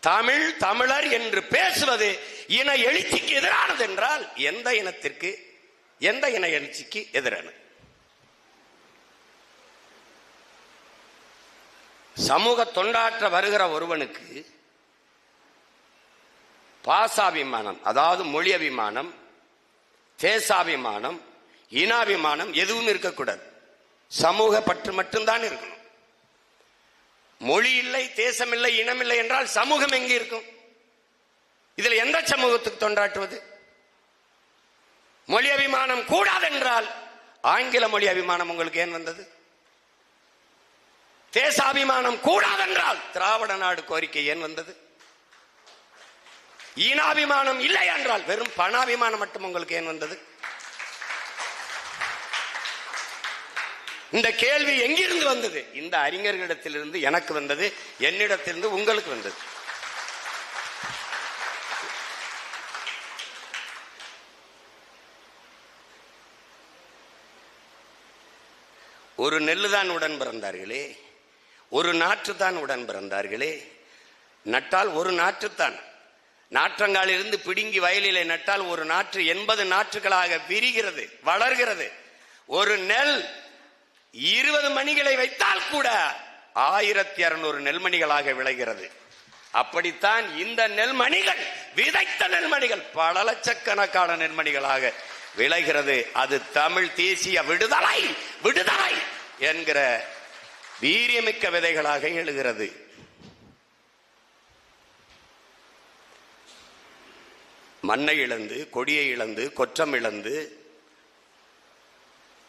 தமிழ் தமிழர் என்று பேசுவது இன எழுச்சிக்கு எதிரானது என்றால் எந்த இனத்திற்கு? எந்த இன எழுச்சிக்கு எதிரானது சமூக தொண்டாற்ற வருகிற ஒருவனுக்கு பாசாபிமானம் அதாவது மொழி அபிமானம் தேசாபிமானம் இனாபிமானம் எதுவும் இருக்கக்கூடாது. சமூக பற்று மட்டும்தான் இருக்கணும். மொழி இல்லை தேசம் இல்லை இனம் இல்லை என்றால் சமூகம் எங்கே இருக்கும்? இதில் எந்த சமூகத்துக்கு தொண்டாற்றுவது? மொழி அபிமானம் கூடாது என்றால் ஆங்கில மொழி அபிமானம் உங்களுக்கு ஏன் வந்தது? தேசாபிமானம் கூடாதென்றால் திராவிட நாடு கோரிக்கை ஏன் வந்தது? ஈனாபிமானம் இல்லை என்றால் வெறும் பணாபிமானம் மட்டும் உங்களுக்கு ஏன் வந்தது? இந்த கேள்வி எங்கிருந்து வந்தது? இந்த அறிஞர்களிடத்திலிருந்து எனக்கு வந்தது என்னிடத்திலிருந்து உங்களுக்கு வந்தது. ஒரு நெல்லு தான் உடன் பிறந்தார்களே ஒரு நாற்று தான் உடன் பிறந்தார்களே நட்டால் ஒரு நாற்றுத்தான். நாற்றங்காலிருந்து பிடுங்கி வயலிலே நட்டால் ஒரு நாற்று எண்பது நாற்றுகளாக விரிகிறது வளர்கிறது. ஒரு நெல் இருபது மணிகளை வைத்தால் கூட ஆயிரத்தி அறுநூறு நெல்மணிகளாக விளைகிறது. அப்படித்தான் இந்த நெல்மணிகள் விதைத்த நெல்மணிகள் பல லட்சக்கணக்கான நெல்மணிகளாக விளைகிறது. அது தமிழ் தேசிய விடுதலை விடுதலை என்கிற வீரியமிக்க விதைகளாக எழுகிறது. மண்ணை இழந்து கொடியை இழந்து கொற்றம் இழந்து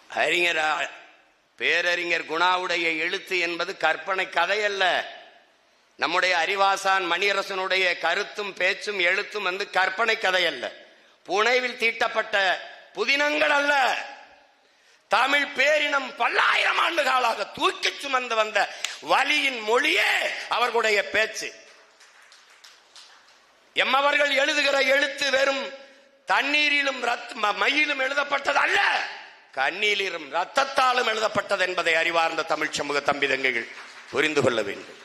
அறிஞர் பேரறிஞர் குணாவுடைய எழுத்து என்பது கற்பனை கதை அல்ல நம்முடைய அறிவாசான் மணியரசனுடைய கருத்தும் பேச்சும் எழுத்தும் வந்து கற்பனை கதை அல்ல புனைவில் தீட்டப்பட்ட புதினங்கள் அல்ல. தமிழ் பேரினம் பல்லாயிரம் ஆண்டுகளாக தூக்கி சுமந்து வந்த வலியின் மொழியே அவர்களுடைய பேச்சு. எம்மவர்கள் எழுதுகிற எழுத்து வெறும் தண்ணீரிலும் ரத் ம- எழுதப்பட்டது அல்ல கண்ணீரிலும் ரத்தத்தாலும் எழுதப்பட்டது என்பதை அறிவார்ந்த தமிழ் சமூக தம்பிதங்கைகள் புரிந்து கொள்ள வேண்டும்.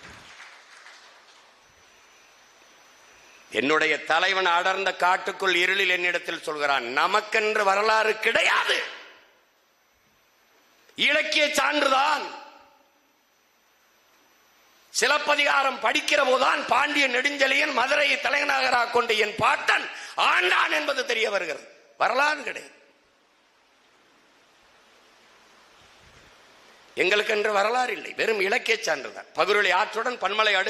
என்னுடைய தலைவன் அடர்ந்த காட்டுக்குள் இருளில் என்னிடத்தில் சொல்கிறான் நமக்கென்று வரலாறு கிடையாது. இலக்கிய சான்றுதான். சிலப்பதிகாரம் படிக்கிற போதுதான் பாண்டிய நெடுஞ்செழியன் மதுரையை தலைநகராக கொண்டு என் பாட்டன் ஆண்டான் என்பது தெரிய வருகிறது. வரலாறு கிடையாது. எங்களுக்கென்று வரலாறு இல்லை. வெறும் இலக்கிய சான்றுதான். பகுருளி ஆற்றுடன் பன்மலை அடு